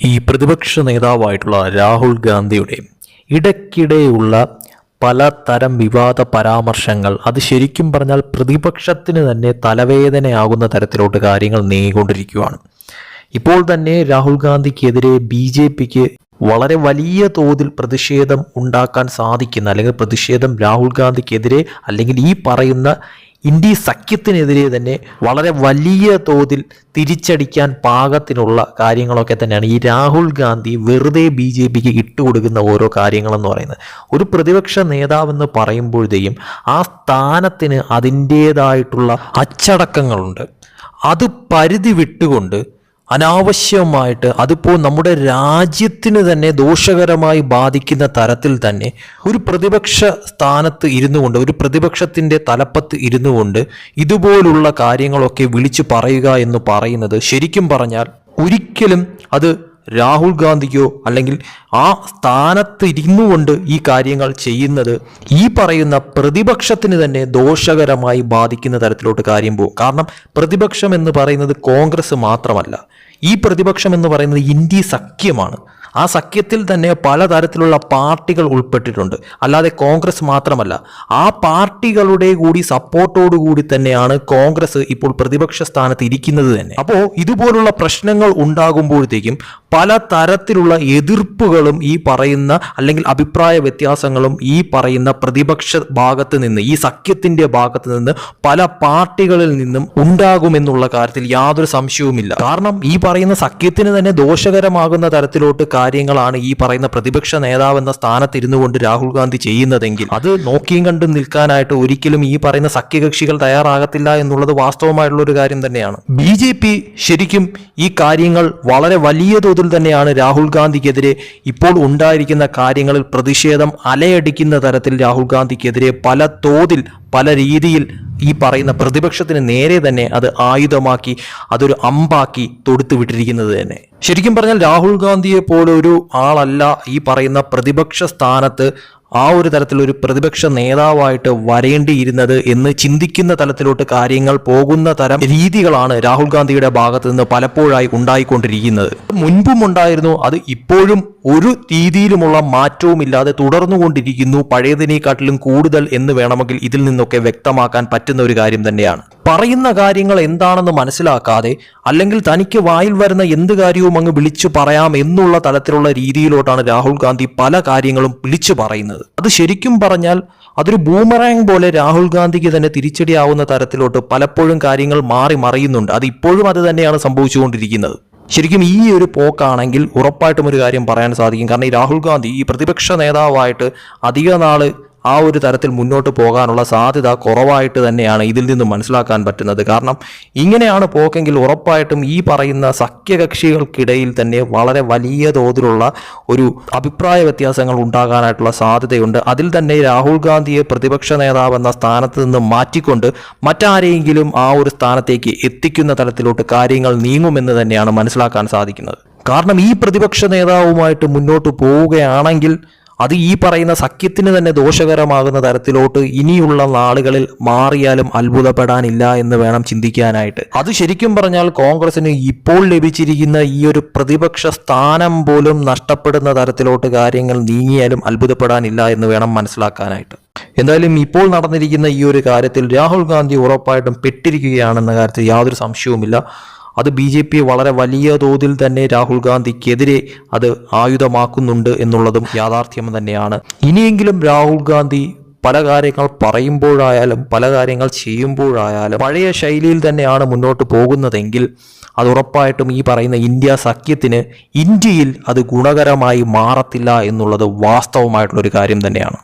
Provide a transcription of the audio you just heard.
ഈ പ്രതിപക്ഷ നേതാവായിട്ടുള്ള രാഹുൽ ഗാന്ധിയുടെ ഇടയ്ക്കിടെയുള്ള പലതരം വിവാദ പരാമർശങ്ങൾ അത് ശരിക്കും പറഞ്ഞാൽ പ്രതിപക്ഷത്തിന് തന്നെ തലവേദനയാകുന്ന തരത്തിലോട്ട് കാര്യങ്ങൾ നീങ്ങിക്കൊണ്ടിരിക്കുകയാണ്. ഇപ്പോൾ തന്നെ രാഹുൽ ഗാന്ധിക്കെതിരെ ബി ജെ പിക്ക് വളരെ വലിയ തോതിൽ പ്രതിഷേധം ഉണ്ടാക്കാൻ സാധിക്കുന്ന അല്ലെങ്കിൽ പ്രതിഷേധം രാഹുൽ ഗാന്ധിക്കെതിരെ അല്ലെങ്കിൽ ഈ പറയുന്ന ഇന്ത്യ സഖ്യത്തിനെതിരെ തന്നെ വളരെ വലിയ തോതിൽ തിരിച്ചടിക്കാൻ പാകത്തിനുള്ള കാര്യങ്ങളൊക്കെ തന്നെയാണ് ഈ രാഹുൽ ഗാന്ധി വെറുതെ ബി ജെ പിക്ക് ഇട്ടുകൊടുക്കുന്ന ഓരോ കാര്യങ്ങളെന്ന് പറയുന്നത്. ഒരു പ്രതിപക്ഷ നേതാവെന്ന് പറയുമ്പോഴത്തേക്കും ആ സ്ഥാനത്തിന് അതിന്റേതായിട്ടുള്ള അച്ചടക്കങ്ങളുണ്ട്. അത് പരിധി വിട്ടുകൊണ്ട് അനാവശ്യമായിട്ട് അതിപ്പോൾ നമ്മുടെ രാജ്യത്തിന് തന്നെ ദോഷകരമായി ബാധിക്കുന്ന തരത്തിൽ തന്നെ ഒരു പ്രതിപക്ഷ സ്ഥാനത്ത് ഇരുന്നു കൊണ്ട് ഒരു പ്രതിപക്ഷത്തിന്റെ തലപ്പത്ത് ഇരുന്നു കൊണ്ട് ഇതുപോലുള്ള കാര്യങ്ങളൊക്കെ വിളിച്ചു പറയുക എന്ന് പറയുന്നത് ശരിക്കും പറഞ്ഞാൽ ഒരിക്കലും അത് രാഹുൽ ഗാന്ധിക്കോ അല്ലെങ്കിൽ ആ സ്ഥാനത്ത് ഇരുന്നു കൊണ്ട് ഈ കാര്യങ്ങൾ ചെയ്യുന്നത് ഈ പറയുന്ന പ്രതിപക്ഷത്തിന് തന്നെ ദോഷകരമായി ബാധിക്കുന്ന തരത്തിലോട്ട് കാര്യം പോകും. കാരണം പ്രതിപക്ഷം എന്ന് പറയുന്നത് കോൺഗ്രസ് മാത്രമല്ല. ഈ പ്രതിപക്ഷം എന്ന് പറയുന്നത് ഇന്ത്യ സഖ്യമാണ്. ആ സഖ്യത്തിൽ തന്നെ പലതരത്തിലുള്ള പാർട്ടികൾ ഉൾപ്പെട്ടിട്ടുണ്ട്. അല്ലാതെ കോൺഗ്രസ് മാത്രമല്ല ആ പാർട്ടികളുടെ കൂടി സപ്പോർട്ടോടു കൂടി തന്നെയാണ് കോൺഗ്രസ് ഇപ്പോൾ പ്രതിപക്ഷ സ്ഥാനത്ത് ഇരിക്കുന്നത് തന്നെ. അപ്പോൾ ഇതുപോലുള്ള പ്രശ്നങ്ങൾ ഉണ്ടാകുമ്പോഴത്തേക്കും പല തരത്തിലുള്ള എതിർപ്പുകളും ഈ പറയുന്ന അല്ലെങ്കിൽ അഭിപ്രായ വ്യത്യാസങ്ങളും ഈ പറയുന്ന പ്രതിപക്ഷ ഭാഗത്ത് നിന്ന് ഈ സഖ്യത്തിന്റെ ഭാഗത്ത് നിന്ന് പല പാർട്ടികളിൽ നിന്നും ഉണ്ടാകുമെന്നുള്ള കാര്യത്തിൽ യാതൊരു സംശയവുമില്ല. കാരണം ഈ പറയുന്ന സഖ്യത്തിന് തന്നെ ദോഷകരമാകുന്ന തരത്തിലോട്ട് കാര്യങ്ങളാണ് ഈ പറയുന്ന പ്രതിപക്ഷ നേതാവ് എന്ന സ്ഥാനത്തിരുന്നു കൊണ്ട് രാഹുൽ ഗാന്ധി ചെയ്യുന്നതെങ്കിൽ അത് നോക്കിയും കണ്ടും നിൽക്കാനായിട്ട് ഒരിക്കലും ഈ പറയുന്ന സഖ്യകക്ഷികൾ തയ്യാറാകത്തില്ല എന്നുള്ളത് വാസ്തവമായിട്ടുള്ള ഒരു കാര്യം തന്നെയാണ്. ബി ജെ പി ശരിക്കും ഈ കാര്യങ്ങൾ വളരെ വലിയ തോതിൽ തന്നെയാണ് രാഹുൽ ഗാന്ധിക്കെതിരെ ഇപ്പോൾ ഉണ്ടായിരിക്കുന്ന കാര്യങ്ങളിൽ പ്രതിഷേധം അലയടിക്കുന്ന തരത്തിൽ രാഹുൽ ഗാന്ധിക്കെതിരെ പല തോതിൽ പല രീതിയിൽ ഈ പറയുന്ന പ്രതിപക്ഷത്തിന് നേരെ തന്നെ അത് ആയുധമാക്കി അതൊരു അമ്പാക്കി തൊടുത്തു വിട്ടിരിക്കുന്നത് തന്നെ. ശരിക്കും പറഞ്ഞാൽ രാഹുൽ ഗാന്ധിയെ പോലൊരു ആളല്ല ഈ പറയുന്ന പ്രതിപക്ഷ സ്ഥാനത്ത് ആ ഒരു തരത്തിലൊരു പ്രതിപക്ഷ നേതാവായിട്ട് വരേണ്ടിയിരുന്നത് എന്ന് ചിന്തിക്കുന്ന തലത്തിലോട്ട് കാര്യങ്ങൾ പോകുന്ന തരം രീതികളാണ് രാഹുൽ ഗാന്ധിയുടെ ഭാഗത്ത് നിന്ന് പലപ്പോഴായി ഉണ്ടായിക്കൊണ്ടിരിക്കുന്നത്. മുൻപും ഉണ്ടായിരുന്നു അത് ഇപ്പോഴും ഒരു രീതിയിലുമുള്ള മാറ്റവും ഇല്ലാതെ തുടർന്നുകൊണ്ടിരിക്കുന്നു പഴയതിനേക്കാട്ടിലും കൂടുതൽ എന്ന് വേണമെങ്കിൽ ഇതിൽ നിന്നൊക്കെ വ്യക്തമാക്കാൻ പറ്റുന്ന ഒരു കാര്യം തന്നെയാണ്. പറയുന്ന കാര്യങ്ങൾ എന്താണെന്ന് മനസ്സിലാക്കാതെ അല്ലെങ്കിൽ തനിക്ക് വായിൽ വരുന്ന എന്ത് കാര്യവും അങ്ങ് വിളിച്ചു പറയാം എന്നുള്ള തലത്തിലുള്ള രീതിയിലോട്ടാണ് രാഹുൽ ഗാന്ധി പല കാര്യങ്ങളും വിളിച്ചു പറയുന്നത്. അത് ശരിക്കും പറഞ്ഞാൽ അതൊരു ബൂമറാങ് പോലെ രാഹുൽ ഗാന്ധിക്ക് തന്നെ തിരിച്ചടിയാവുന്ന തരത്തിലോട്ട് പലപ്പോഴും കാര്യങ്ങൾ മാറി മറിയുന്നുണ്ട്. അത് ഇപ്പോഴും അത് തന്നെയാണ് സംഭവിച്ചുകൊണ്ടിരിക്കുന്നത്. ശരിക്കും ഈ ഒരു പോക്കാണെങ്കിൽ ഉറപ്പായിട്ടും ഒരു കാര്യം പറയാൻ സാധിക്കും. കാരണം ഈ രാഹുൽ ഗാന്ധി ഈ പ്രതിപക്ഷ നേതാവായിട്ട് അധിക നാൾ ആ ഒരു തരത്തിൽ മുന്നോട്ട് പോകാനുള്ള സാധ്യത കുറവായിട്ട് തന്നെയാണ് ഇതിൽ നിന്ന് മനസ്സിലാക്കാൻ പറ്റുന്നത്. കാരണം ഇങ്ങനെയാണ് പോക്കെങ്കിൽ ഉറപ്പായിട്ടും ഈ പറയുന്ന സഖ്യകക്ഷികൾക്കിടയിൽ തന്നെ വളരെ വലിയ തോതിലുള്ള ഒരു അഭിപ്രായ വ്യത്യാസങ്ങൾ ഉണ്ടാകാനായിട്ടുള്ള സാധ്യതയുണ്ട്. അതിൽ തന്നെ രാഹുൽ ഗാന്ധിയെ പ്രതിപക്ഷ നേതാവെന്ന സ്ഥാനത്ത് നിന്ന് മാറ്റിക്കൊണ്ട് മറ്റാരെയെങ്കിലും ആ ഒരു സ്ഥാനത്തേക്ക് എത്തിക്കുന്ന തരത്തിലോട്ട് കാര്യങ്ങൾ നീങ്ങുമെന്ന് തന്നെയാണ് മനസ്സിലാക്കാൻ സാധിക്കുന്നത്. കാരണം ഈ പ്രതിപക്ഷ നേതാവുമായിട്ട് മുന്നോട്ട് പോവുകയാണെങ്കിൽ അത് ഈ പറയുന്ന സഖ്യത്തിന് തന്നെ ദോഷകരമാകുന്ന തരത്തിലോട്ട് ഇനിയുള്ള നാളുകളിൽ മാറിയാലും അത്ഭുതപ്പെടാനില്ല എന്ന് വേണം ചിന്തിക്കാനായിട്ട്. അത് ശരിക്കും പറഞ്ഞാൽ കോൺഗ്രസിന് ഇപ്പോൾ ലഭിച്ചിരിക്കുന്ന ഈ ഒരു പ്രതിപക്ഷ സ്ഥാനം പോലും നഷ്ടപ്പെടുന്ന തരത്തിലോട്ട് കാര്യങ്ങൾ നീങ്ങിയാലും അത്ഭുതപ്പെടാനില്ല എന്ന് വേണം മനസ്സിലാക്കാനായിട്ട്. എന്തായാലും ഇപ്പോൾ നടന്നിരിക്കുന്ന ഈ ഒരു കാര്യത്തിൽ രാഹുൽ ഗാന്ധി ഉറപ്പായിട്ടും പെട്ടിരിക്കുകയാണെന്ന കാര്യത്തിൽ യാതൊരു സംശയവുമില്ല. അത് ബി ജെ പി വളരെ വലിയ തോതിൽ തന്നെ രാഹുൽ ഗാന്ധിക്കെതിരെ അത് ആയുധമാക്കുന്നുണ്ട് എന്നുള്ളതും യാഥാർത്ഥ്യം തന്നെയാണ്. ഇനിയെങ്കിലും രാഹുൽ ഗാന്ധി പല കാര്യങ്ങൾ പറയുമ്പോഴായാലും പല കാര്യങ്ങൾ ചെയ്യുമ്പോഴായാലും പഴയ ശൈലിയിൽ തന്നെയാണ് മുന്നോട്ട് പോകുന്നതെങ്കിൽ അത് ഉറപ്പായിട്ടും ഈ പറയുന്ന ഇന്ത്യ സഖ്യത്തിന് ഇന്ത്യയിൽ അത് ഗുണകരമായി മാറത്തില്ല എന്നുള്ളത് വാസ്തവമായിട്ടുള്ളൊരു കാര്യം തന്നെയാണ്.